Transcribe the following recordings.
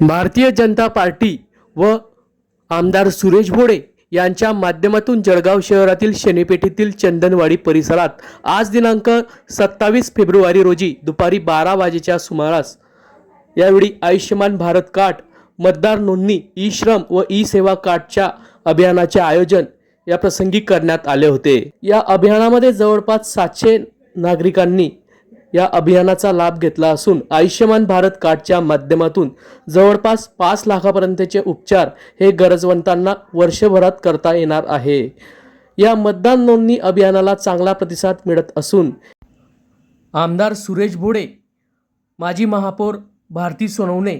Bharatiya Janata party व आमदार सुरेश भोडे यांच्या माध्यमातून जळगाव शहरातील शनीपेठेतील चंदनवाडी परिसरात आज दिनांक सत्तावीस फेब्रुवारी रोजी दुपारी बारा वाजेच्या सुमारास यावेळी आयुष्यमान भारत कार्ड मतदार नोंदणी ई श्रम व ई सेवा कार्डच्या अभियानाचे आयोजन या प्रसंगी करण्यात आले होते. या अभियानामध्ये जवळपास सातशे नागरिकांनी या अभियानाचा लाभ घेतला असून आयुष्यमान भारत कार्डच्या माध्यमातून जवळपास पाच लाखापर्यंतचे उपचार हे गरजवंतांना वर्षभरात करता येणार आहे. या मतदान नोंदणी अभियानाला चांगला प्रतिसाद मिळत असून आमदार सुरेश भोडे माजी महापौर भारती सोनवणे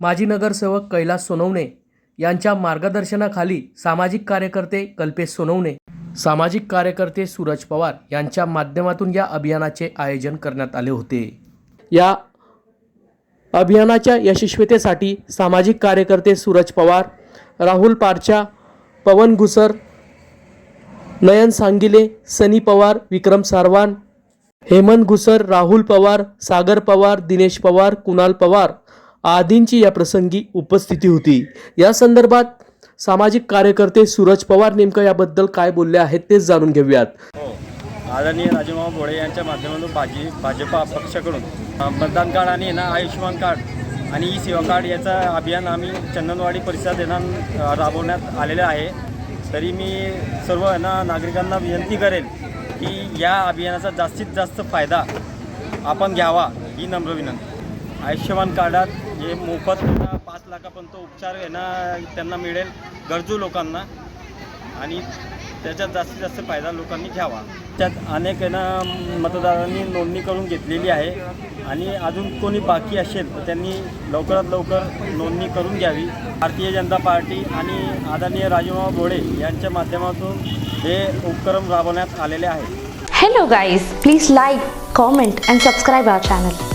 माजी नगरसेवक कैलास सोनवणे यांच्या मार्गदर्शनाखाली सामाजिक कार्यकर्ते कल्पेश सोनवणे सामाजिक कार्यकर्ते सूरज पवार यांच्या माध्यमातून या अभियानाचे आयोजन करण्यात आले होते. या अभियानाच्या यशस्वीतेसाठी सामाजिक कार्यकर्ते सूरज पवार राहुल पारचा पवन घुसर नयन सांगिले सनी पवार विक्रम सारवान हेमंत घुसर राहुल पवार सागर पवार दिनेश पवार कुणाल पवार आदींची या प्रसंगी उपस्थिती होती. या संदर्भात सामाजिक कार्यकर्ते सूरज पवार नेमकं याबद्दल काय बोलले आहेत तेच जाणून घेऊयात. हो आदरणीय राजूभाऊ भोळे यांच्या माध्यमातून भाजी भाजपा पक्षाकडून मतदान कार्ड आणि ना आयुष्यमान कार्ड आणि ई सेवा कार्ड याचं अभियान आम्ही चंदनवाडी परिसरात येणार राबवण्यात आलेलं आहे. तरी मी सर्व ना नागरिकांना विनंती करेन की या अभियानाचा जास्तीत जास्त फायदा आपण घ्यावा ही नम्र विनंती. आयुष्यमान कार्डात जे मोफत पाच लाखापर्यंत उपचार घेणं त्यांना मिळेल गरजू लोकांना. आणि त्याच्यात जास्तीत जास्त फायदा लोकांनी घ्यावा. त्यात अनेक आहे ना मतदारांनी नोंदणी करून घेतलेली आहे. आणि अजून कोणी बाकी असेल तर त्यांनी लवकरात लवकर नोंदणी करून घ्यावी. भारतीय जनता पार्टी आणि आदरणीय राजूभाऊ भोळे यांच्या माध्यमातून हे उपक्रम राबवण्यात आलेले आहेत hello guys please like comment and subscribe our channel